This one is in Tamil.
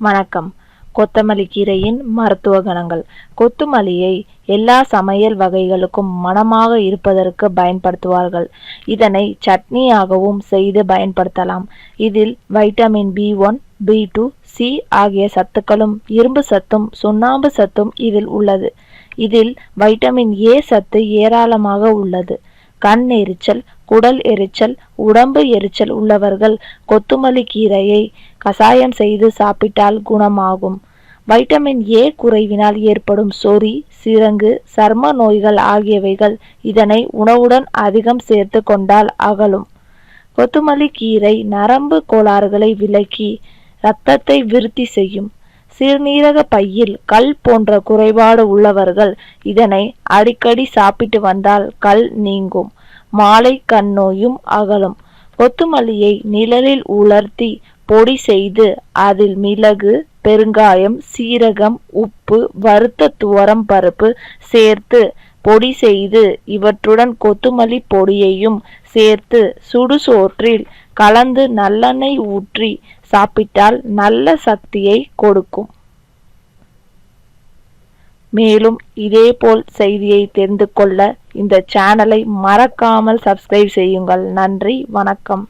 வணக்கம். கொத்தமல்லி கீரையின் மருத்துவ குணங்கள். கொத்துமல்லியை எல்லா சமையல் வகைகளுக்கும் மணமாக இருப்பதற்கு பயன்படுத்துவார்கள். இதனை சட்னியாகவும் செய்து பயன்படுத்தலாம். இதில் vitamin B one B two C ஆகிய சத்துக்களும் இரும்பு சத்தும் சுண்ணாம்பு சத்தும் இதில் உள்ளது. இதில் வைட்டமின் ஏ சத்து ஏராளமாக உள்ளது. கண் எரிச்சல் குடல் எரிச்சல் உடம்பு எரிச்சல் உள்ளவர்கள் கொத்துமல்லி கீரையை கசாயம் செய்து சாப்பிட்டால் குணமாகும். வைட்டமின் ஏ குறைவினால் ஏற்படும் சொறி சிரங்கு சர்ம நோய்கள் ஆகியவைகள் இதனை உணவுடன் அதிகம் சேர்த்து கொண்டால் அகலும். கொத்துமல்லி கீரை நரம்பு கோளாறுகளை விலக்கி இரத்தத்தை விருத்தி செய்யும். சிறுநீரக பையில் கல் போன்ற குறைபாடு உள்ளவர்கள் இதனை அடிக்கடி சாப்பிட்டு வந்தால் கல் நீங்கும். மாலை கண்ணோயும் அகலும். கொத்துமல்லியை நிழலில் உலர்த்தி பொடி செய்து அதில் மிளகு பெருங்காயம் சீரகம் உப்பு வறுத்த துவரம் பருப்பு சேர்த்து பொடி செய்து இவற்றுடன் கொத்துமல்லி பொடியையும் சேர்த்து சுடுசோற்றில் கலந்து நல்லெண்ணெய் ஊற்றி சாப்பிட்டால் நல்ல சக்தியை கொடுக்கும். மேலும் இதேபோல் செய்தியை தெரிந்து கொள்ள இந்த சேனலை மறக்காமல் சப்ஸ்கிரைப் செய்யுங்கள். நன்றி வணக்கம்.